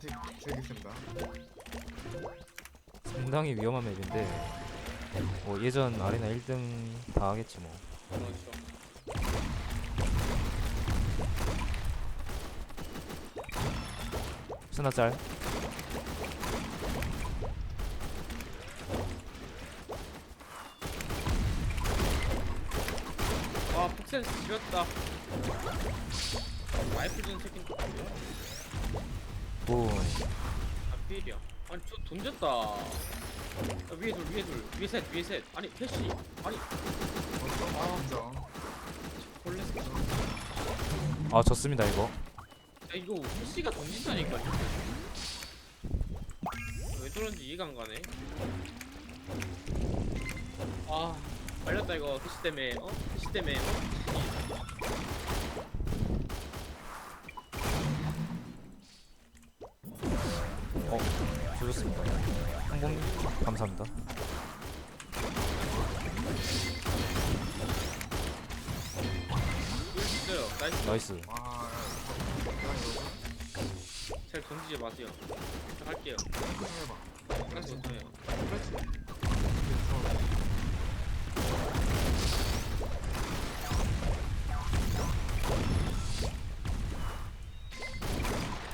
스타틱 세겠습니다. 상당히 위험한 맵인데 뭐 예전 아레나 1등 다 하겠지 뭐 그렇죠. 스나 짤아 폭센스 지렸다. 와이프 준 새끼 또뭐 야? 오아 필이야. 아니 저 던졌다. 아, 위에 둘 위에 둘 위에 셋 위에 셋. 아니 캐시. 아니 아, 진짜. 원래 아 졌습니다 이거 야 이거 캐시가 던진다니까. 왜 저런지 이해가 안 가네. 아 말렸다 이거 캐시 때문에 어 캐시 때문에 어? 어 항공 감사합니다 있어요. 나이스. 나이스 아, 잘 던지지 마세요. 저 할게요. 그래서 못해요.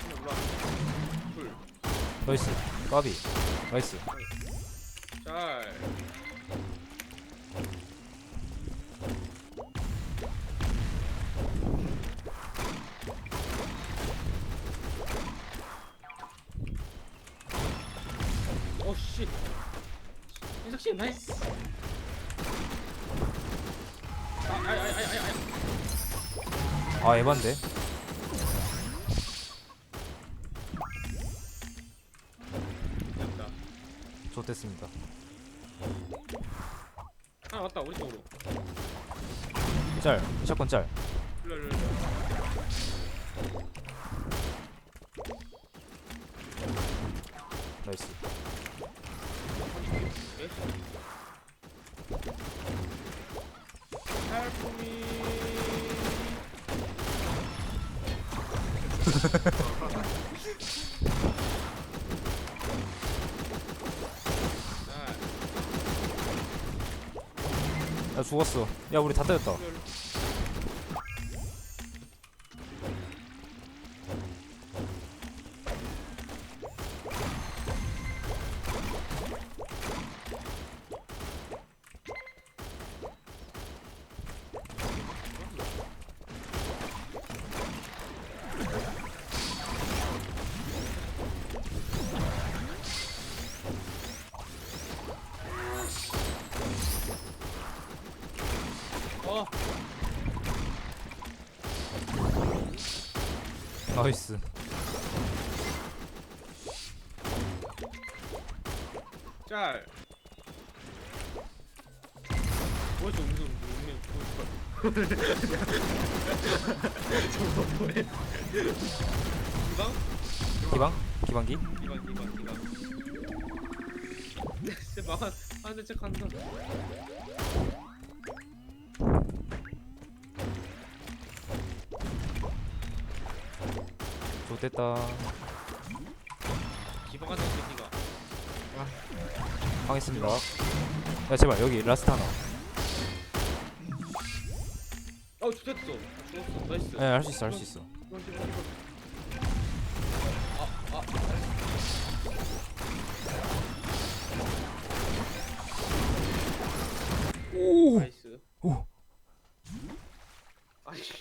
그냥 올라와. 둘. 나이스 까비 나이스 잘. 오 씨. 인석 씨 나이스. 아, 아이 아이 아이 아이. 아 에반데 좋됐습니다 아 맞다 우리 쪽으로. 짤 샷건 짤 일로 일로 일로. 나이스 예? 아, 야 죽었어. 야 우리 다 때렸다 어, 나이스 짤. 뭐지 음수 음수 음수 저거 뭐해? 이방? 기방 기방기 이방 이방 이방. 진짜 망한 하는 척 한다. 새끼가. 하겠습니다 야 제발 여기 라스트 하나 어 죽였어. 죽었어. 나이스. 예할 수 있어 할 수 있어 나이스. 오. 아이씨.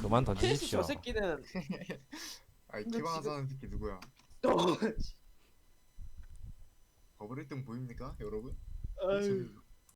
그만 던지십시오 저 새끼는 아이 근데 기방한 지금- 사는 새끼 누구야? 또 버블 1등 보입니까, 여러분? 아유